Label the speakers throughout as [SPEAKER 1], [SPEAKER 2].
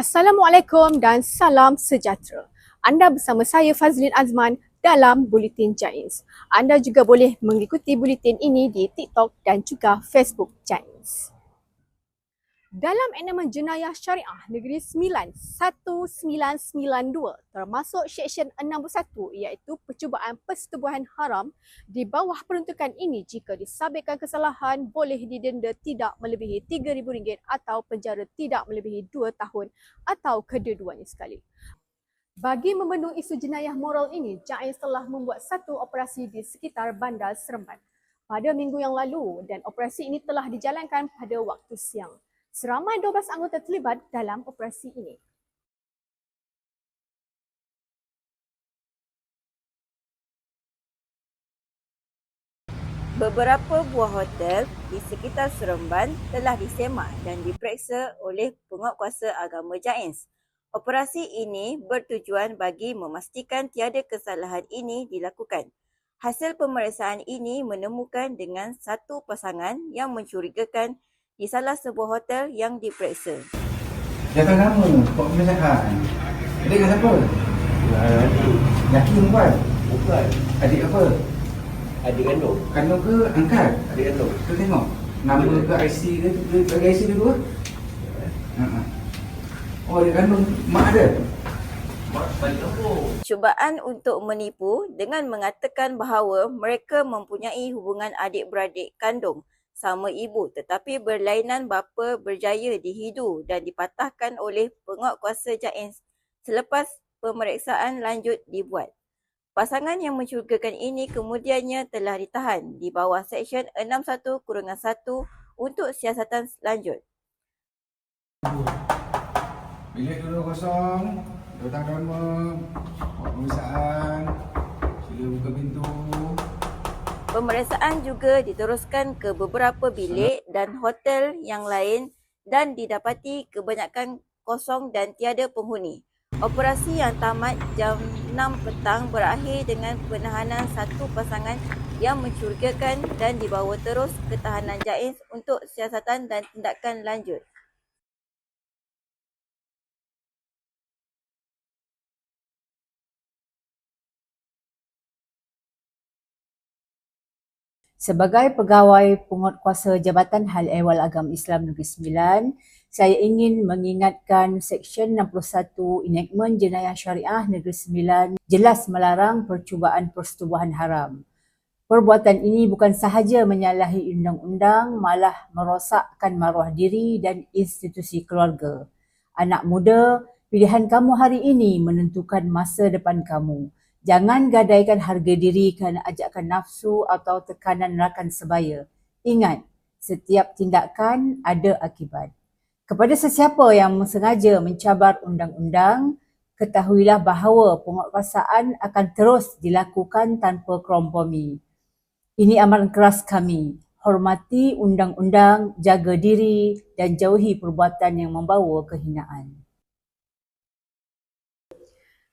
[SPEAKER 1] Assalamualaikum dan salam sejahtera. Anda bersama saya Fazlin Azman dalam Buletin Jains. Anda juga boleh mengikuti buletin ini di TikTok dan juga Facebook Jains. Dalam Enakmen Jenayah Syariah Negeri Sembilan 1992 termasuk Seksyen 61 iaitu percubaan persetubuhan haram di bawah peruntukan ini jika disabitkan kesalahan boleh didenda tidak melebihi RM3,000 atau penjara tidak melebihi 2 tahun atau kedua-duanya sekali. Bagi membendung isu jenayah moral ini, JAIS telah membuat satu operasi di sekitar Bandar Seremban pada minggu yang lalu dan operasi ini telah dijalankan pada waktu siang. Seramai 12 anggota terlibat dalam operasi ini.
[SPEAKER 2] Beberapa buah hotel di sekitar Seremban telah disemak dan diperiksa oleh penguatkuasa agama Jains. Operasi ini bertujuan bagi memastikan tiada kesalahan ini dilakukan. Hasil pemeriksaan ini menemukan dengan satu pasangan yang mencurigakan di salah sebuah hotel yang diperiksa.
[SPEAKER 3] Jaga nama, Pak Pemeriksaan. Adik dengan siapa? Laki perempuan?
[SPEAKER 4] Bukan.
[SPEAKER 3] Adik apa?
[SPEAKER 4] Adik kandung.
[SPEAKER 3] Kandung ke angkat?
[SPEAKER 4] Adik kandung.
[SPEAKER 3] Kita tengok. Nama ke IC ke? Kita bagi IC dua? Ha, ha. Oh, adik kandung mak ada?
[SPEAKER 4] Mak balik apa?
[SPEAKER 2] Cubaan untuk menipu dengan mengatakan bahawa mereka mempunyai hubungan adik-beradik kandung sama ibu tetapi berlainan bapa berjaya dihidu dan dipatahkan oleh penguatkuasa Jains selepas pemeriksaan lanjut dibuat. Pasangan yang mencurigakan ini kemudiannya telah ditahan di bawah Seksyen 61 kurungan 1 untuk siasatan lanjut.
[SPEAKER 3] Bilik dulu kosong. Datang. Pak Pemeriksaan. Sila buka pintu.
[SPEAKER 2] Pemeriksaan juga diteruskan ke beberapa bilik dan hotel yang lain dan didapati kebanyakan kosong dan tiada penghuni. Operasi yang tamat jam 6 petang berakhir dengan penahanan satu pasangan yang mencurigakan dan dibawa terus ke tahanan Jais untuk siasatan dan tindakan lanjut.
[SPEAKER 5] Sebagai pegawai penguatkuasa Jabatan Hal Ehwal Agama Islam Negeri Sembilan, saya ingin mengingatkan Seksyen 61 Enakmen Jenayah Syariah Negeri Sembilan jelas melarang percubaan persetubuhan haram. Perbuatan ini bukan sahaja menyalahi undang-undang, malah merosakkan maruah diri dan institusi keluarga. Anak muda, pilihan kamu hari ini menentukan masa depan kamu. Jangan gadaikan harga diri kerana ajakan nafsu atau tekanan rakan sebaya. Ingat, setiap tindakan ada akibat. Kepada sesiapa yang sengaja mencabar undang-undang, ketahuilah bahawa penguatkuasaan akan terus dilakukan tanpa kompromi. Ini amaran keras kami. Hormati undang-undang, jaga diri dan jauhi perbuatan yang membawa kehinaan.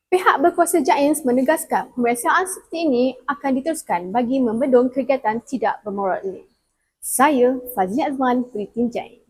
[SPEAKER 1] Pihak berkuasa Jains menegaskan pemeriksaan seperti ini akan diteruskan bagi membendung kegiatan tidak bermoral ini. Saya Fazli Azman, Buletin Jains.